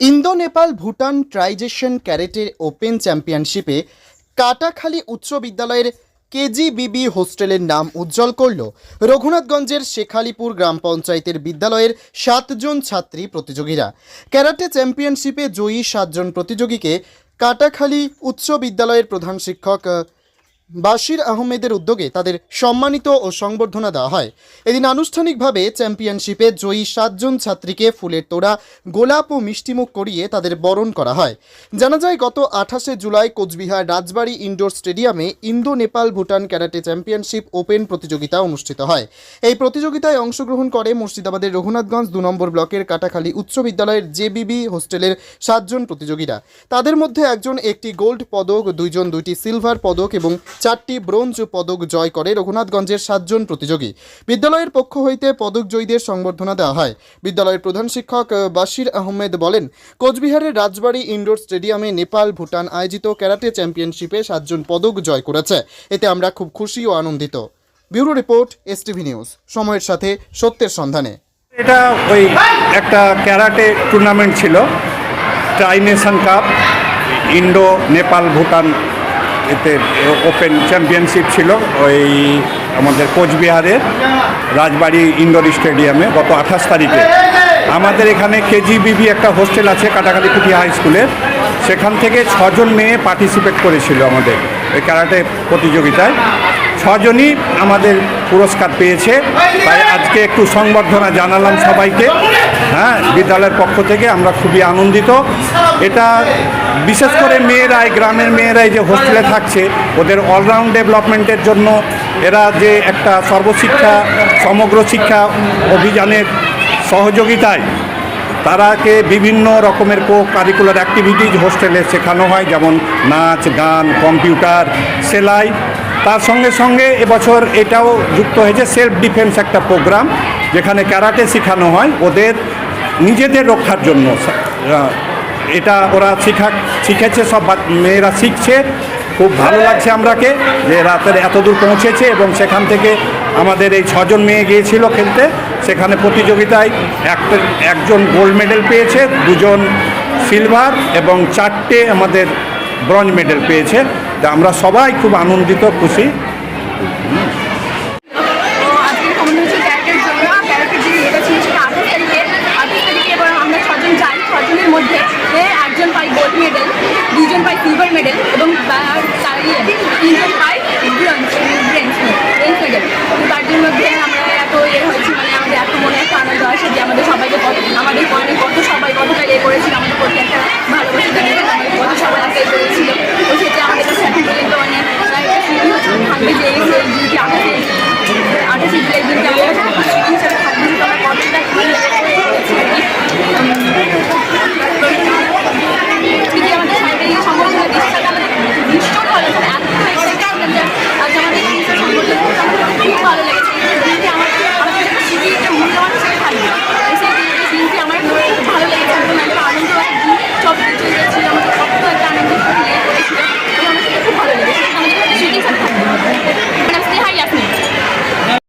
Indo Nepal Bhutan ট্রাইজেশন karate open চ্যাম্পিয়নশিপে কাটাখালী উচ্চ বিদ্যালয়ের কেজিবিবি হোস্টেলের নাম উজ্জ্বল করল। রঘুনাথগঞ্জের শেখালিপুর গ্রাম পঞ্চায়েতের বিদ্যালয়ের সাতজন ছাত্রী প্রতিযোগীরা। ক্যারাটে চ্যাম্পিয়নশিপে জয়ী সাতজন প্রতিযোগীকে কাটাখালী উচ্চ বিদ্যালয়ের প্রধান শিক্ষক বাশির আহমেদের উদ্যোগে তাদের সম্মানিত ও সংবর্ধনা দেওয়া হয়। এদিন আনুষ্ঠানিকভাবে চ্যাম্পিয়নশিপে জয়ী সাতজন ছাত্রীকে ফুলের তোড়া, গোলাপ ও মিষ্টিমুখ করিয়ে তাদের বরণ করা হয়। জানা যায়, গত আঠাশে জুলাই কোচবিহার রাজবাড়ি ইনডোর স্টেডিয়ামে Indo Nepal Bhutan karate championship open প্রতিযোগিতা অনুষ্ঠিত হয়। এই প্রতিযোগিতায় অংশগ্রহণ করে মুর্শিদাবাদের রঘুনাথগঞ্জ দু নম্বর ব্লকের কাটাখালী উচ্চ বিদ্যালয়ের জেবিবি হোস্টেলের সাতজন প্রতিযোগীরা। তাদের মধ্যে একজন একটি গোল্ড পদক, দুইজন দুইটি সিলভার পদক এবং চারটি ব্রোঞ্জ পদক জয় করে রঘুনাথগঞ্জের সাতজন প্রতিযোগী। বিদ্যালয়ের পক্ষ হইতে পদক জয়ীদের সংবর্ধনা দেওয়া হয়। বিদ্যালয়ের প্রধান শিক্ষক বাশির আহমেদ বলেন, কোচবিহারের রাজবাড়ী ইনডোর স্টেডিয়ামে নেপাল, ভুটান আয়োজিত ক্যারাটে চ্যাম্পিয়নশিপে সাতজন পদক জয় করেছে। এতে আমরা খুব খুশি ও আনন্দিত। Bureau report, STV news. সময়ের সাথে সত্যের সন্ধানে। এটা ওই একটা ক্যারাটে টুর্নামেন্ট ছিল, tri nation cup, Indo, Nepal, Bhutan এতে ওপেন চ্যাম্পিয়নশিপ ছিল ওই আমাদের কোচবিহারের রাজবাড়ি ইন্ডোর স্টেডিয়ামে গত আঠাশ তারিখে। আমাদের এখানে কেজিবিবি একটা হোস্টেল আছে কাটাকাটি কুটি হাই স্কুলের। সেখান থেকে ছজন মেয়ে পার্টিসিপেট করেছিল আমাদের ওই ক্যারাটে প্রতিযোগিতায়। ছজনই আমাদের পুরস্কার পেয়েছে। তাই আজকে একটু সংবর্ধনা জানালাম সবাইকে। হ্যাঁ বিদ্যালয়ের পক্ষ থেকে আমরা খুবই আনন্দিত। এটা বিশেষ করে মেয়েরাই, গ্রামের মেয়েরাই যে হোস্টেলে থাকছে, ওদের অলরাউন্ড ডেভেলপমেন্টের জন্য এরা যে একটা সর্বশিক্ষা, সমগ্র শিক্ষা অভিযানের সহযোগিতায় তারাকে বিভিন্ন রকমের কো কারিকুলার অ্যাক্টিভিটিজ হোস্টেলে শেখানো হয়, যেমন নাচ, গান, কম্পিউটার, সেলাই তার সঙ্গে সঙ্গে এবছর এটাও যুক্ত হয়েছে সেলফ ডিফেন্স একটা প্রোগ্রাম যেখানে ক্যারাটে শেখানো হয় ওদের নিজেদের রক্ষার জন্য। এটা ওরা শিখা, শিখেছে, সব মেয়েরা শিখছে। খুব ভালো লাগছে আমরাকে যে রাতের এত দূর পৌঁছেছে এবং সেখান থেকে আমাদের এই ছজন মেয়ে গিয়েছিল খেলতে। সেখানে প্রতিযোগিতায় একটা, একজন গোল্ড মেডেল পেয়েছে, দুজন সিলভার এবং চারটে আমাদের ব্রঞ্জ মেডেল পেয়েছে। আমরা সবাই খুব আনন্দিত খুশি।